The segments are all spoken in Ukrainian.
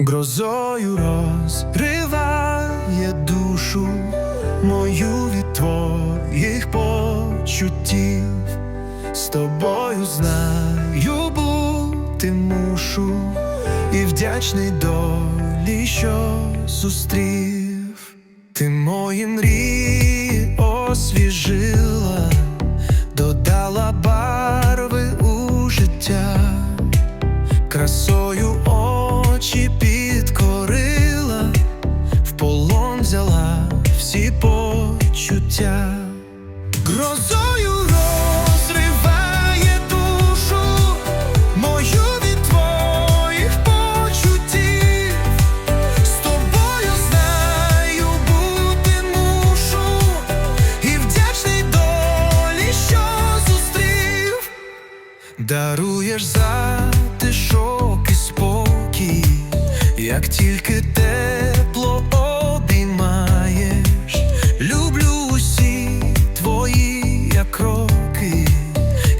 Грозою розриває душу мою від твоїх почуттів. З тобою знаю бути мушу і вдячний долі, що зустрів. Ти мої мрії освіжила, додала барви у життя красою Даруєш затишок і спокій, як тільки тепло обіймаєш, люблю усі твої кроки,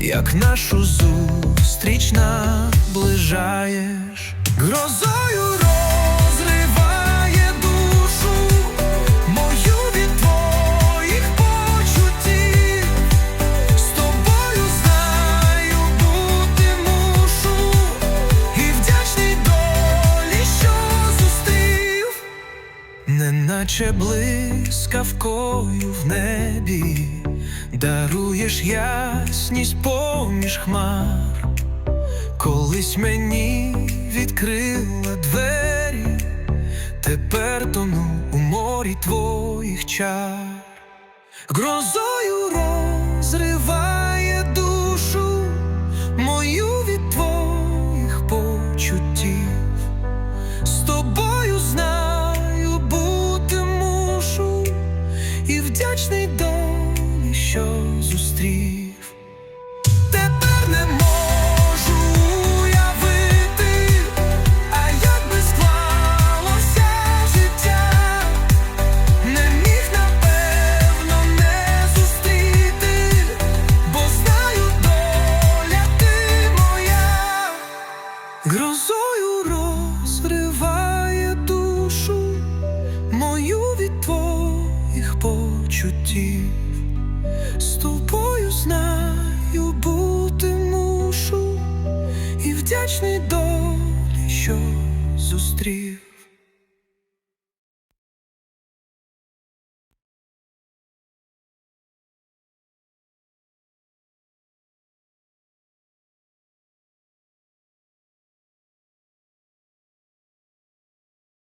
як нашу зустріч наближаєш, грозою неначе блискавкою в небі, даруєш ясність поміж хмар, колись мені відкрила двері, тепер тону у морі твоїх чар. Грозою що зустрів. Тепер не можу уявити, а як би склалося життя. Не міг напевно не зустріти, бо знаю доля ти моя, грозою розриває душу мою від твоїх почуттів. З тобою знаю бути мушу і вдячний долі, що зустрів.